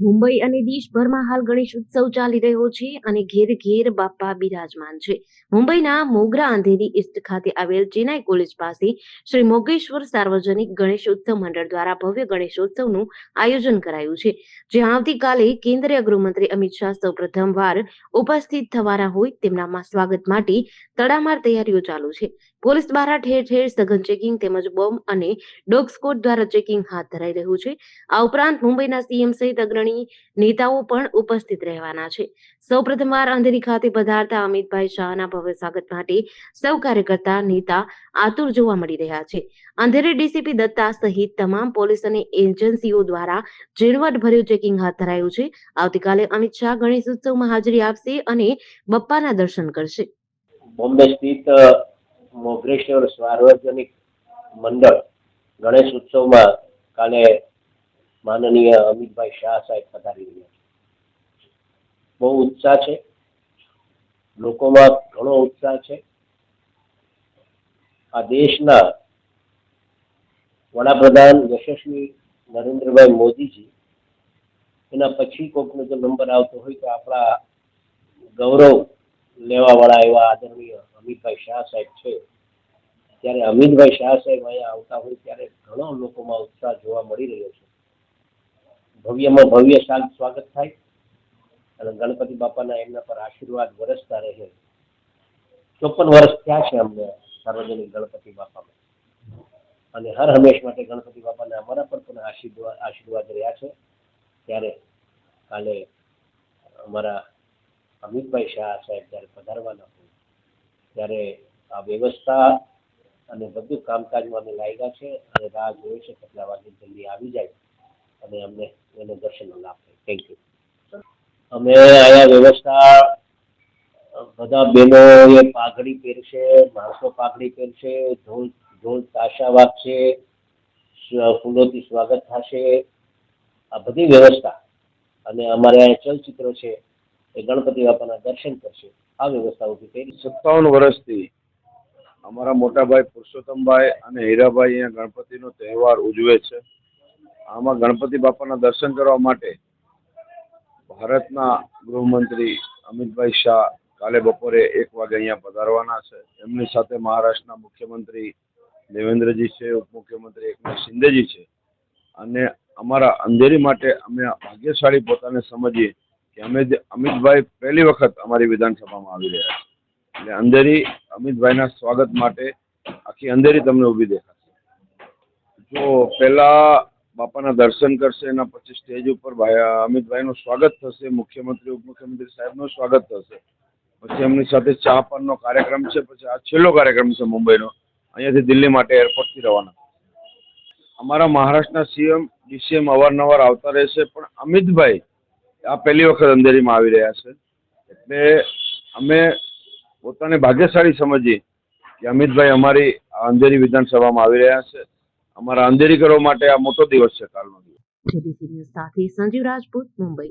મુંબઈ અને દેશભરમાં હાલ ગણેશ ઉત્સવ ચાલી રહ્યો છે અને ઘેર ઘેર બાપા બિરાજમાન છે. મુંબઈના મોગરા અંધેરી ઈસ્ટ ખાતે આવેલ ચેન્નાઈ કોલેજ પાસે શ્રી મોગેશ્વર સાર્વજનિક ગણેશ ઉત્સવ મંડળ દ્વારા ભવ્ય ગણેશોત્સવનું આયોજન કરાયું છે. જ્યાં આવતીકાલે કેન્દ્રીય ગૃહમંત્રી અમિત શાહ સૌ પ્રથમવાર ઉપસ્થિત થવાના હોય તેમનામાં સ્વાગત માટે તડામાર તૈયારીઓ ચાલુ છે. પોલીસ દ્વારા ઠેર ઠેર સઘન ચેકિંગ તેમજ બોમ્બ અને ડોગ સ્કોડ દ્વારા ચેકિંગ હાથ ધરાઈ રહ્યું છે. આ ઉપરાંત મુંબઈના સીએમ સહિત અગ્રણી નેતાઓ પણ ઉપસ્થિત રહેવાના છે. સૌ પ્રથમવાર અંધેરી ખાતે પધારતા અમિતભાઈ શાહના ભવ્ય સ્વાગત માટે સૌ કાર્યકર્તા, નેતા આતુર જોવા મળી રહ્યા છે. અંધેરી ડીસીપી દત્તા સહિત તમામ પોલીસ અને એજન્સીઓ દ્વારા ઝીણવટભર્યું ચેકિંગ હાથ ધરાયું છે. આવતીકાલે અમિત શાહ ગણેશ ઉત્સવમાં હાજરી આપશે અને બપ્પાના દર્શન કરશે. બોમ્બે સ્થિત મોગરેશ્વર સાર્વજનિક મંડળ ગણેશ ઉત્સવમાં કાલે માનનીય અમિતભાઈ શાહ સાહેબ પધારી રહ્યા છે. બહુ ઉત્સાહ છે. લોકોમાં ઘણો ઉત્સાહ છે. આ દેશના વડાપ્રધાન યશસ્વી નરેન્દ્રભાઈ મોદીજી, એના પછી કોકનો જો નંબર આવતો હોય તો આપણા ગૌરવ લેવાવાળા એવા આદરણીય અમિતભાઈ શાહ સાહેબ છે. ત્યારે અમિતભાઈ શાહ સાહેબ અહીંયા આવતા હોય ત્યારે ઘણો લોકોમાં ઉત્સાહ જોવા મળી રહ્યો છે. ભવ્યમાં ભવ્ય શાંત સ્વાગત થાય અને ગણપતિ બાપાના એમના પર આશીર્વાદ વરસતા રહે. ચોપન વર્ષ થયા છે અમને સાર્વજનિક ગણપતિ બાપામાં. અને હર હંમેશ માટે ગણપતિ બાપાના અમારા પર પણ આશીર્વાદ આશીર્વાદ રહ્યા છે. ત્યારે કાલે અમારા અમિતભાઈ શાહ સાહેબ જ્યારે પધારવાના ત્યારે આ વ્યવસ્થા અને બધું કામકાજમાં અમે લાગ્યા છે અને રાહ જોઈએ છે કેટલા વાગે જલ્દી આવી જાય અને અમને એને દર્શનનો લાભ થાય થેન્ક યુ અમે અહીંયા વ્યવસ્થા, બધા બહેનોએ પાઘડી પહેરશે, માણસો પાઘડી પહેરશે ઢોલ ઢોલ તાશા વાગશે ફૂલોથી સ્વાગત થશે. આ બધી વ્યવસ્થા અને અમારે અહીંયા ચલચિત્ર છે એ ગણપતિ બાપાના દર્શન કરશે. આ વ્યવસ્થા ઊભી કરી. સત્તાવન વર્ષથી અમારા મોટાભાઈ પુરુષોત્તમભાઈ અને હીરાભાઈ અહીંયા ગણપતિનો તહેવાર ઉજવે છે. આમાં ગણપતિ બાપાના દર્શન કરવા માટે ભારતના ગૃહમંત્રી અમિતભાઈ શાહ કાલે બપોરે એક વાગે અહીંયા પધારવાના છે. એમની સાથે મહારાષ્ટ્રના મુખ્યમંત્રી દેવેન્દ્રજી છે, ઉપમુખ્યમંત્રી એકનાથ શિંદેજી છે. અને અમારા અંધેરી માટે અમે ભાગ્યશાળી પોતાને સમજીએ કે અમે અમિતભાઈ પહેલી વખત અમારી વિધાનસભામાં આવી રહ્યા છે. એટલે અંધેરી અમિતભાઈના સ્વાગત માટે આખી અંધેરી તમને ઊભી દેખાશે. જો પહેલા બાપાના દર્શન કરશે, એના પછી સ્ટેજ ઉપર ભાઈ અમિતભાઈનું સ્વાગત થશે, મુખ્યમંત્રી, ઉપમુખ્યમંત્રી સાહેબનું સ્વાગત થશે. પછી એમની સાથે ચા પાનનો કાર્યક્રમ છે, પછી આ છેલ્લો કાર્યક્રમ છે મુંબઈનો. અહીંયાથી દિલ્હી માટે એરપોર્ટથી રવાના. અમારા મહારાષ્ટ્રના સીએમ, ડીસીએમ અવારનવાર આવતા રહેશે, પણ અમિતભાઈ આ પહેલી વખત અંધેરીમાં આવી રહ્યા છે. એટલે અમે પોતાને ભાગ્યશાળી સમજીએ કે અમિતભાઈ અમારી અંધેરી વિધાનસભામાં આવી રહ્યા છે. અમારા અંધેરી કરવા માટે આ મોટો દિવસ છે કાલનો દિવસ. સાથે સંજીવ રાજપૂત, મુંબઈ.